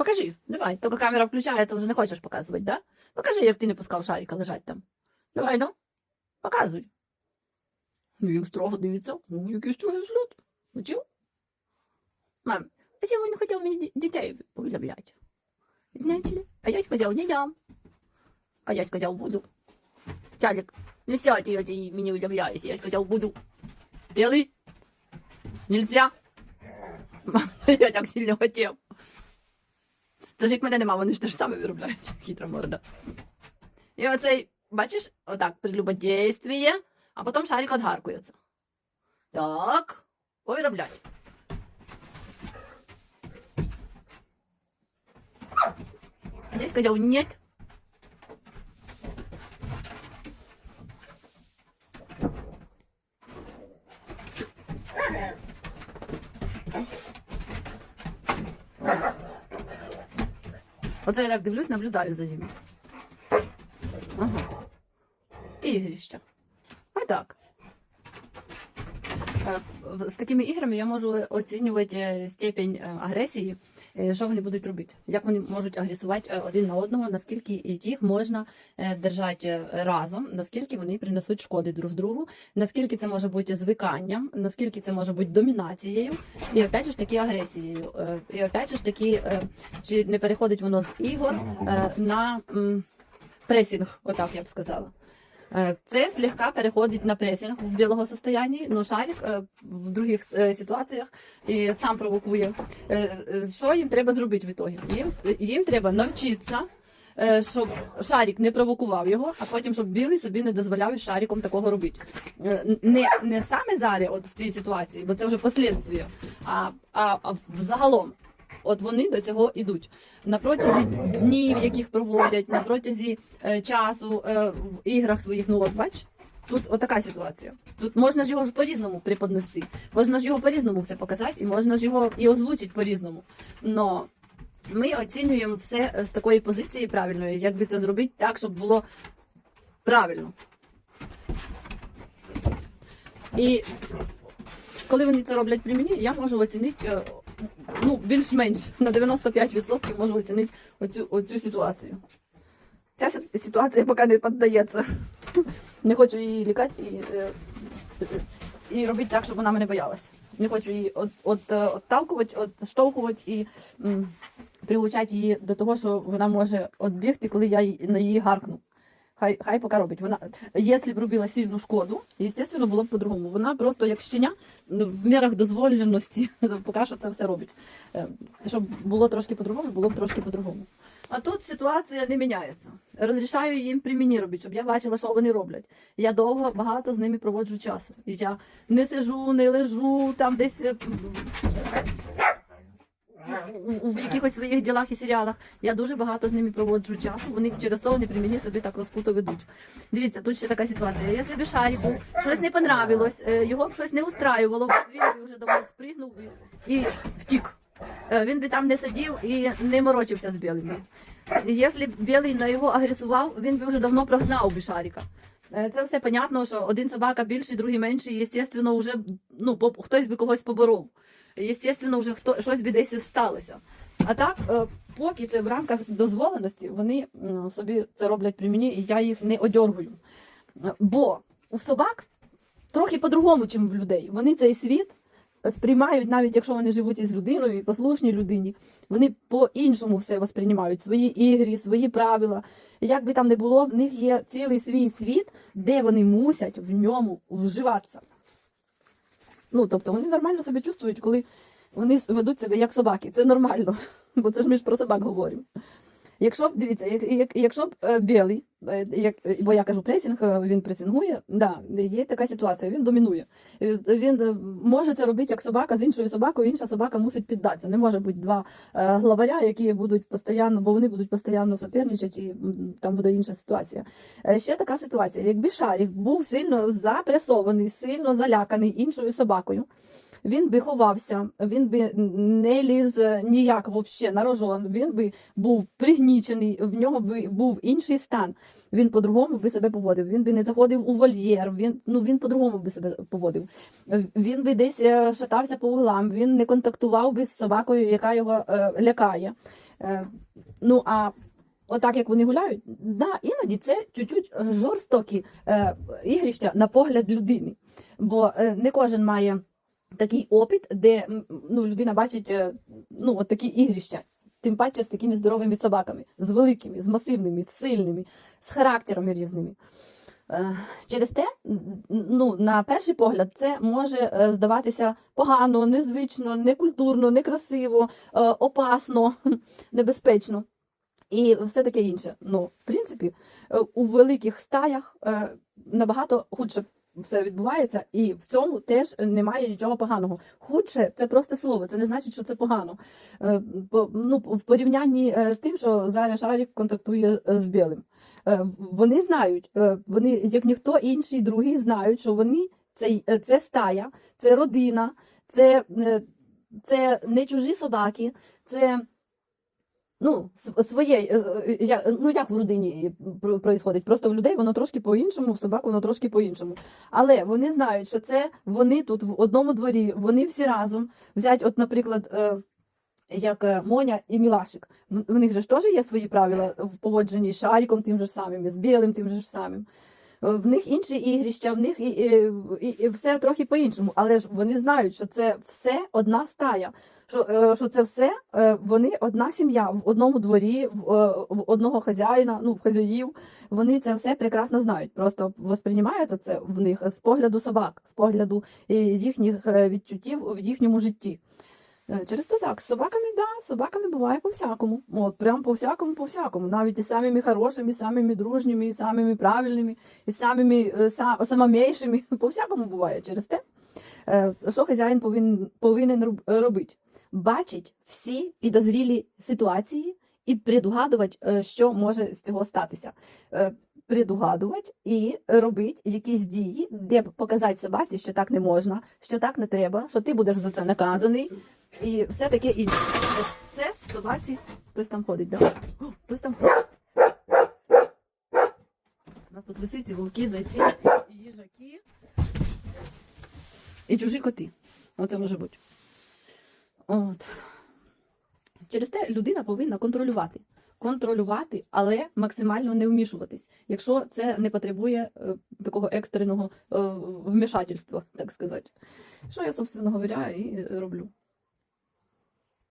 Покажи, давай. Тільки камера включається, вже не хочеш показувати, да? Покажи, як ти не пускав шарика лежать там. Давай, ну. Показуй. Ну, як строго дивиться. Ну, який строгий взгляд. Бачив? Мам, а сьогодні хотів мені ді- дітей повідомляти. Знаете ли? А я сказал, не дам. А я сказал, буду. Сядик, не сядь, я тебе меня удивляюсь. Я сказал, буду. Белый? Нельзя. Мам, я так сильно хотів. Це ж як мене нема, вони ж те ж саме виробляють, хитра морда. І оцей, бачиш, отак, прелюбодействие, а потім шарик отгаркується. Так, повиробляй. Я сказал, нет. Оце я так дивлюсь, наблюдаю за ними. Ага. Ігрища. А так. Е, З такими іграми я можу оцінювати степінь степень е, агресії, е, що вони будуть робити, як вони можуть агресувати е, один на одного, наскільки їх можна е, держати е, разом, наскільки вони принесуть шкоди друг другу, наскільки це може бути звиканням, наскільки це може бути домінацією, і опять же ж таки агресією. Е, І опять же ж таки, е, чи не переходить воно з ігор е, на пресінг, отак я б сказала. Е, Це слегка переходить на пресінг в білого состоянні, но шарик е, в других е, ситуаціях і сам провокує. Що їм треба зробити в ітогі? Їм, їм треба навчитися, щоб шарик не провокував його, а потім, щоб білий собі не дозволяв із шариком такого робити. Не, не саме зараз, от в цій ситуації, бо це вже послідствія, а, а, а взагалом. От вони до цього йдуть на протязі днів, яких проводять, на протязі е, часу е, в іграх своїх. Ну от бач, тут отака ситуація. Тут можна ж його ж по-різному преподнести, можна ж його по-різному все показати, і можна ж його і озвучити по-різному. Но ми оцінюємо все е, з такої позиції правильної, як би це зробити так, щоб було правильно. І коли вони це роблять при мені, я можу оцінити е, ну, більш-менш на 95% можу оцінити оцю, оцю ситуацію. Ця ситуація поки не піддається. Не хочу її лікати і, е, і робити так, щоб вона мене боялася. Не хочу її от, от, е, отталкувати, і м, приучати її до того, що вона може відбігти, коли я на її гаркну. Хай, хай поки робить. Вона, якщо б робила сильну шкоду, звісно, було б по-другому. Вона просто як щеня в мірах дозволеності поки що це все робить. Е, Щоб було трошки по-другому, було б трошки по-другому. А тут ситуація не міняється. Розрішаю їм при мені робити, щоб я бачила, що вони роблять. Я довго багато з ними проводжу часу. Я не сижу, не лежу там десь. В якихось своїх ділах і серіалах. Я дуже багато з ними проводжу часу. Вони через то вони при мені собі так розкуто ведуть. Дивіться, тут ще така ситуація. Якщо б шарику щось не понравилось, е, його б щось не устраювало, він би вже давно спригнув і втік. Е, Він би там не сидів і не морочився з білими. Якщо б білий на його агресував, він би вже давно прогнав би шарика. Е, Це все понятно, що один собака більший, другий менший, і, звісно, вже ну, хтось би когось поборов. Єстественно, вже хто щось би десь сталося. А так, е, поки це в рамках дозволеності, вони собі це роблять при мені, і я їх не одьоргую. Е, Бо у собак трохи по-другому, ніж в людей. Вони цей світ сприймають, навіть якщо вони живуть із людиною, і послушні людині, вони по-іншому все восприймають, свої ігри, свої правила. Як би там не було, в них є цілий свій світ, де вони мусять в ньому вживатися. Ну, тобто вони нормально себе чувствують, коли вони ведуть себе як собаки. Це нормально, бо це ж ми ж про собак говоримо. Якщо б, дивіться, як, як, якщо б е, білий, е, як, е, бо я кажу пресінг, е, він пресингує, да, є така ситуація, він домінує. Він може це робити як собака з іншою собакою, інша собака мусить піддатися. Не може бути два е, главаря, які будуть постійно, бо вони будуть постійно суперничати, і там буде інша ситуація. Е, Ще така ситуація. Якби Шарік був сильно запресований, сильно заляканий іншою собакою, він би ховався, він би не ліз ніяк вообще на рожон, він би був пригнічений, в нього би був інший стан. Він по-другому би себе поводив. Він би не заходив у вольєр, він, ну, він по-другому би себе поводив. Він би десь е, шатався по углам, він не контактував би з собакою, яка його е, лякає. Е, ну а отак як вони гуляють, да, іноді це чуть-чуть жорстокі е, ігрища на погляд людини. Бо е, не кожен має такий опит, де ну, людина бачить е, ну, от такі ігрища. Тим паче з такими здоровими собаками, з великими, з масивними, з сильними, з характерами різними. Е, Через те, ну, на перший погляд, це може е, здаватися погано, незвично, некультурно, некрасиво, опасно, небезпечно і все таке інше. Ну, в принципі, у великих стаях набагато худше все відбувається, і в цьому теж немає нічого поганого. Худше це просто слово, це не значить, що це погано. Е, Ну, в порівнянні е, з тим, що зараз Шарік контактує е, з білим. Вони знають, вони, як ніхто інший другий, знають, що вони це, це стая, це родина, це, це не чужі собаки, це ну, своє, е, е, ну як в родині про- происходить, просто в людей воно трошки по-іншому, в собак воно трошки по-іншому. Але вони знають, що це вони тут в одному дворі, вони всі разом. Взять, от, наприклад, е, як Моня і Мілашик. В них же ж теж є свої правила в поводженні з шариком, тим же самим, з білим, тим же самим. В них інші ігрища, в них і, і, і, і все трохи по-іншому, але ж вони знають, що це все одна стая. Що, е, що це все е, вони одна сім'я в одному дворі, в, е, одного хазяїна, ну в хазяїв. Вони це все прекрасно знають. Просто восприймається це в них з погляду собак, з погляду їхніх відчуттів в їхньому житті. Через то так, з собаками, да, з собаками буває по-всякому. От прям по-всякому, по-всякому. Навіть і самими хорошими, самими дружніми, і самими правильними, і самими е, са, самомейшими. По-всякому буває через те. Що хазяїн повинен, повинен роб- робити? Бачить всі підозрілі ситуації і предугадувати, е, що може з цього статися. Е, Предугадувати і робити якісь дії, де показати собаці, що так не можна, що так не треба, що ти будеш за це наказаний, і все таке інше. Це собаці хтось там ходить, да? Хтось там ходить. У нас тут лисиці, вовки, зайці, їжаки, і чужі коти. Оце може бути. От. Через те людина повинна контролювати. Контролювати, але максимально не вмішуватись, якщо це не потребує е, такого екстреного е, вмішательства, так сказати. Що я, собственно говоря, і роблю.